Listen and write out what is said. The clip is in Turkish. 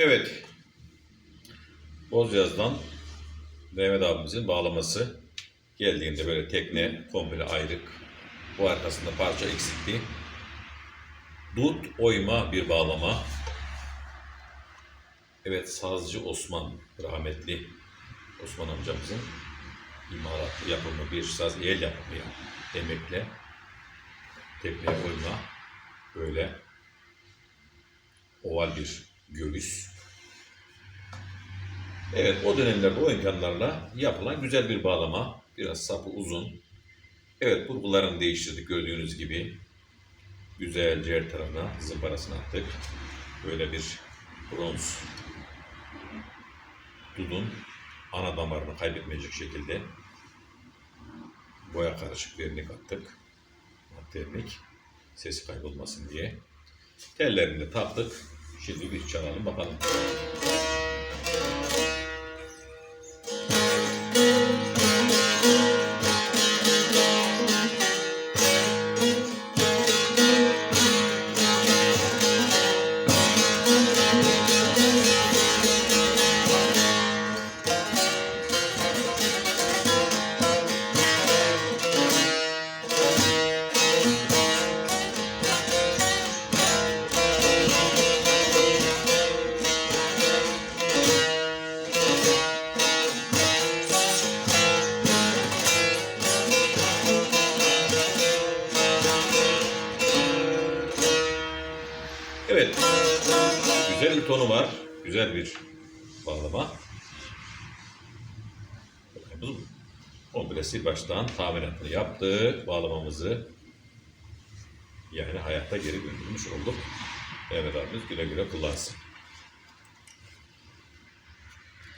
Evet. Bozyaz'dan Mehmet abimizin bağlaması geldiğinde böyle tekne komple ayrık. Bu arkasında parça eksikti. Dut oyma bir bağlama. Evet sazcı Osman rahmetli Osman amcamızın imalatlı yapımı bir saz el yapımı ya, emekle tekneye oyma böyle oval bir göğüs. Evet o dönemlerde o imkanlarla yapılan güzel bir bağlama. Biraz sapı uzun. Evet burgularını değiştirdik gördüğünüz gibi. Güzelce her tarafına zımparasını attık. Böyle bir bronz dudun ana damarını kaybetmeyecek şekilde boya karışık vernik attık. Vernik. Sesi kaybolmasın diye. Tellerini taktık. Şimdi bir çalalım bakalım. Evet. Güzel bir tonu var. Güzel bir bağlama. Biz komplesi baştan tamiratını yaptık. Bağlamamızı yani hayatta geri döndürmüş olduk. Mehmet abimiz güle güle kullansın.